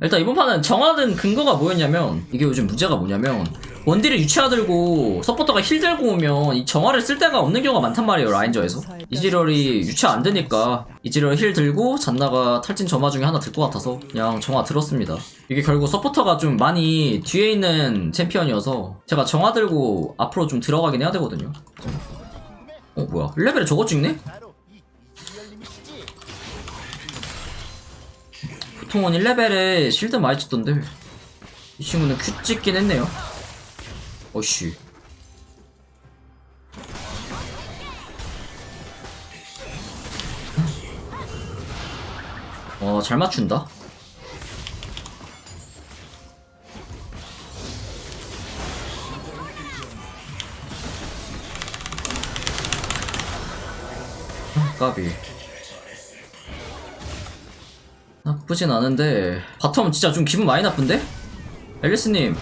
일단 이번 판은 정하는 근거가 뭐였냐면 이게 요즘 문제가 뭐냐면 원딜을 유치화 들고 서포터가 힐 들고 오면 이 정화를 쓸 데가 없는 경우가 많단 말이에요 라인저에서. 이지럴이 유치화 안 되니까 이지럴 힐 들고 잔나가 탈진 점화 중에 하나 들 것 같아서 그냥 정화 들었습니다. 이게 결국 서포터가 좀 많이 뒤에 있는 챔피언이어서 제가 정화 들고 앞으로 좀 들어가긴 해야 되거든요. 어 뭐야? 1레벨에 저거 찍네? 보통은 1레벨에 실드 많이 찍던데. 이 친구는 큐 찍긴 했네요. 어씨. 어 잘 맞춘다. 까비 나쁘진 않은데 바텀 진짜 좀 기분 많이 나쁜데? 앨리스님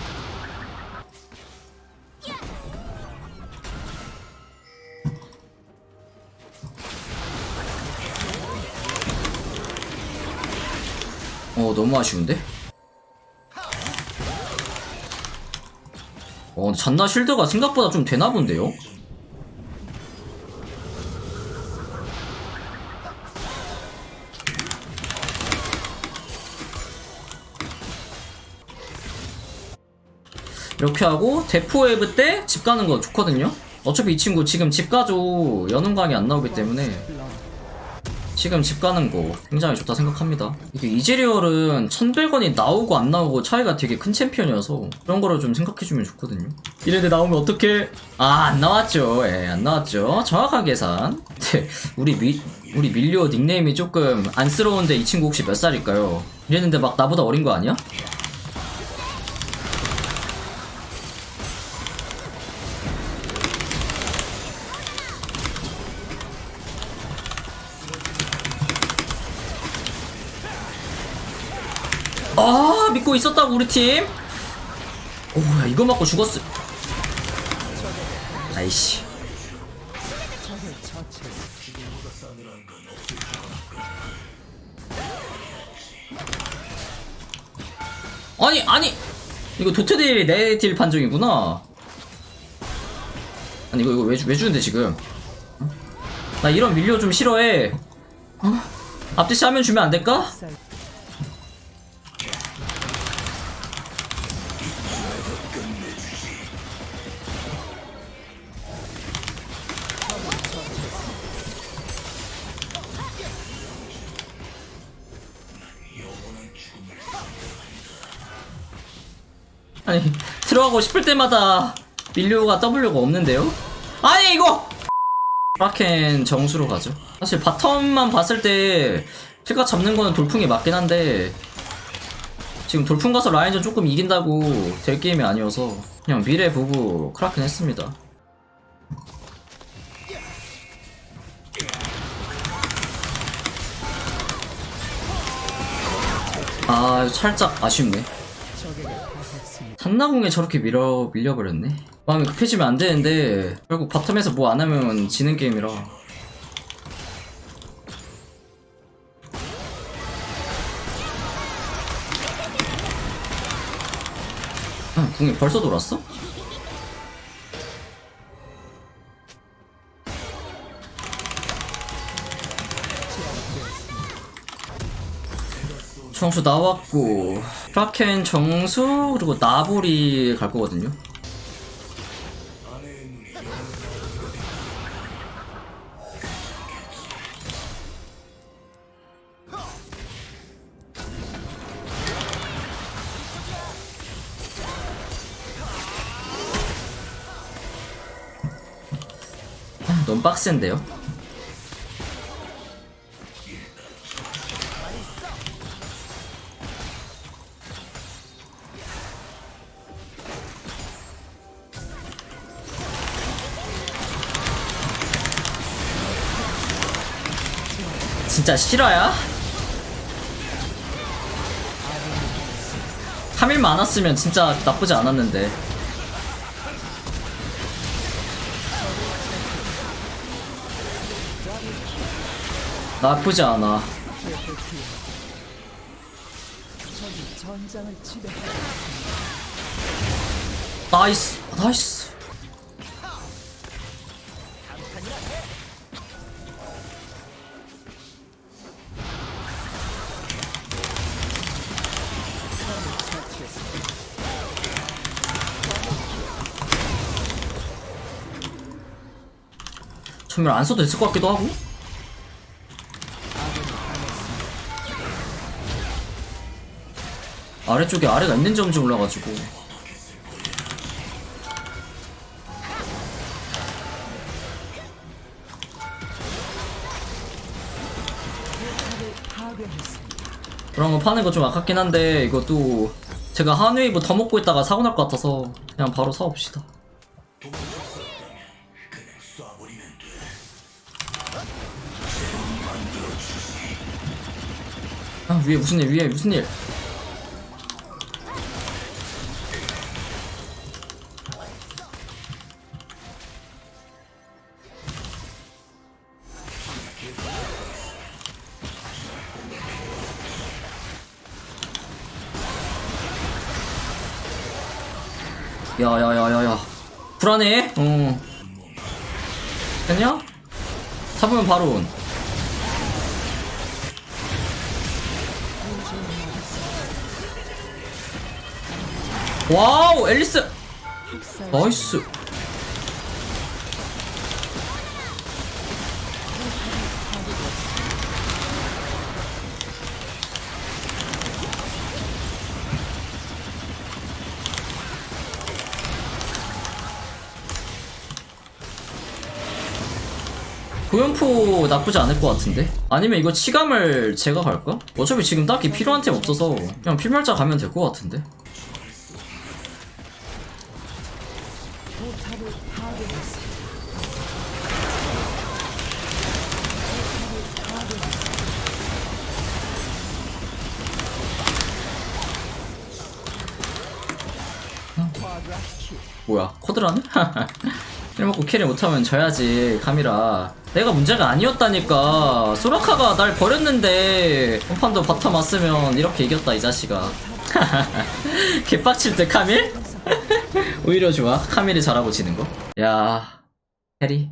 어 너무 아쉬운데? 어 잔나 쉴드가 생각보다 좀 되나 본데요? 이렇게 하고 대포웨이브 때 집 가는 거 좋거든요. 어차피 이 친구 지금 집 가도 연운강이 안 나오기 때문에 지금 집 가는 거 굉장히 좋다 생각합니다. 이게 이즈리얼은 1100원이 나오고 안 나오고 차이가 되게 큰 챔피언이어서 그런 거를 좀 생각해주면 좋거든요. 이래데 나오면 어떡해? 아안 나왔죠. 예 안 나왔죠. 정확한 계산. 네, 우리 미, 우리 밀리오 닉네임이 조금 안쓰러운데 이 친구 혹시 몇 살일까요? 이랬는데 막 나보다 어린 거 아니야? 아 믿고 있었다고 우리 팀. 오야 이거 맞고 죽었어. 아이씨. 아니 아니. 이거 도트딜이 내딜 판정이구나. 아니 이거 이거 왜, 주- 왜 주는데 지금? 어? 나 이런 밀려 좀 싫어해. 어? 앞뒤시 하면 주면 안 될까? 아니 들어가고 싶을 때마다 밀료가 W가 없는데요? 아니 이거! 브라켄 정수로 가죠 사실 바텀만 봤을 때 킬가 잡는 거는 돌풍이 맞긴 한데 지금 돌풍 가서 라인전 조금 이긴다고 될 게임이 아니어서 그냥 미래 보고 크라켄 했습니다 아 살짝 아쉽네 산나궁에 저렇게 밀어 밀려버렸네. 마음이 급해지면 안 되는데 결국 바텀에서 뭐 안 하면 지는 게임이라. 아, 궁이 벌써 돌았어? 정수 나왔고 크라켄 정수 그리고 나불이 갈 거거든요. 아, 너무 빡센데요? 진짜 실화야? 3일 많았으면 진짜 나쁘지 않았는데 나쁘지 않아. 나이스 나이스 전멸 안 써도 됐을 것 같기도 하고 아래쪽에 아래가 있는 점지 올라가지고 파괴했습니다. 그런 거 파는 거 좀 아깝긴 한데 이것도 제가 한웨이브 더 먹고 있다가 사고 날 것 같아서 그냥 바로 사옵시다. 위에 무슨 일 위에 무슨 일? 야야야야야. 불안해? 어. 됐냐? 잡으면 바로 온 와우 앨리스 나이스 고연포 나쁘지 않을 것 같은데? 아니면 이거 치감을 제가 갈까? 어차피 지금 딱히 필요한 템 없어서 그냥 필멸자 가면 될 것 같은데? 뭐야 코드라네? 일 먹고 킬을 못하면 져야지 카미라 내가 문제가 아니었다니까 소라카가 날 버렸는데 한판도 바텀 왔으면 이렇게 이겼다 이 자식아 개빡칠 때 카밀? 오히려 좋아 카밀이 잘하고 지는 거? 야 해리